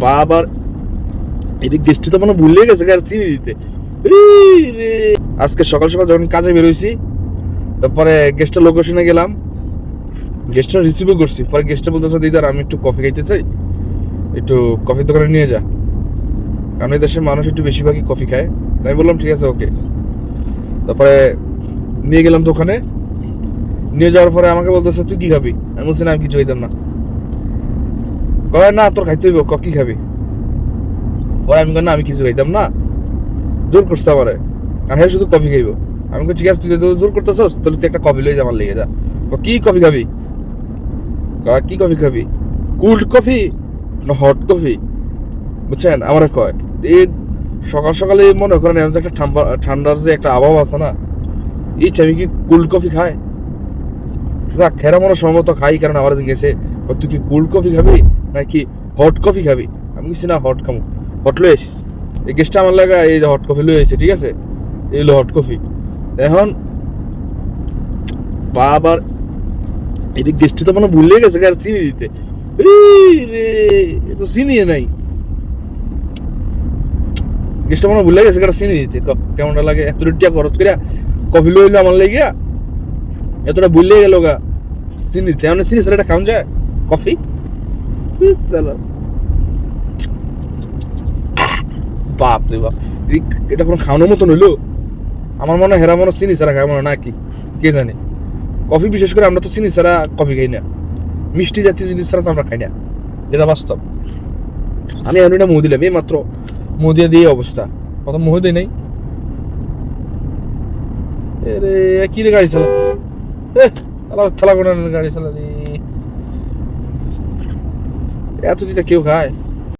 বাবার এদিক গেস্টে তো মানে ভুলে গেছে আর চিনি দিতে। আজকে সকাল সকাল যখন কাজে বেরোইছি তারপরে গেস্টের লোকেশনে গেলাম। গেস্টটা রিসিভও করছি। পরে গেস্টটা বলতেছে, দিদার, আমি একটু কফি খাইতে চাই। একটু কফির দোকানে নিয়ে যা। কারণ এই দেশের মানুষ একটু বেশিরভাগই কফি খায়। তাই বললাম, ঠিক আছে ওকে তারপরে নিয়ে গেলাম তো ওখানে নিয়ে যাওয়ার পরে আমাকে বলতেছে, তুই কি খাবি? আমি বলছি, না, আমি কিছু খাইতাম না। কয় না তোর খাইতে হইব ক খাবি? পরে আমি কই, না আমি কিছু খাইতাম না জোর করছে আমারে আর হ্যাঁ শুধু কফি খাইব। আমি কই, ঠিক আছে তুই জোর করতেছস তাহলে তুই একটা কফি লই যা আমার লেগে যা। ক, কফি খাবি? কয়, কি কফি খাবি? Cold coffee? না হট কফি। বুঝছেন? আমার কয় এই সকাল সকালে মনে করেন একটা ঠান্ডা ঠান্ডার যে একটা আবহাওয়া আছে না এই টাইমে কি কোল্ড কফি খায়? যাক খেরা মনে সম্ভবত খাই, কারণ আমার গেছে তুই কি কোল্ড কফি খাবি, নাকি হট কফি খাবি? আমি কিছু না হট খাব হট লই আসিস এই গেস্টটা আমার লাগা, এই যে হট কফি লই আসছে ঠিক আছে? এই হলো হট কফি এখন, বাবার, এদিক গেস্টে তো মানে ভুলে গেছে আর চিনি দিতে? তো চিনি নাই। গেস্টটা মানে ভুলে গেছে আর চিনি দিতে? কেমনটা লাগে? এত টিয়া খরচ করিয়া কফি লইলো আমার লাগিয়া। এতটা ভুলে গেল গা। চিনি দিতে এমন চিনি স্যার এটা খাওয়া যায়? কফি বাপ রে বাপ। এটা কোনো খাওয়ানোর মতন হইল? আমার মনে হেরা মনে চিনি ছাড়া খায়, মনে নাকি কে? জানে? কফি বিশেষ করে আমরা তো চিনি ছাড়া কফি খাই না। মিষ্টি জাতীয় জিনিস ছাড়া তো আমরা খাই না। যেটা বাস্তব। আমি এখন এটা মুহ দিলাম, এই মাত্র মুহ দিয়ে দিয়ে অবস্থা। কত মুহ দিই নাই। এরে কি রে গাড়ি চালা থালা কোন গাড়ি চালা দি এত দিতে কেউ খায়?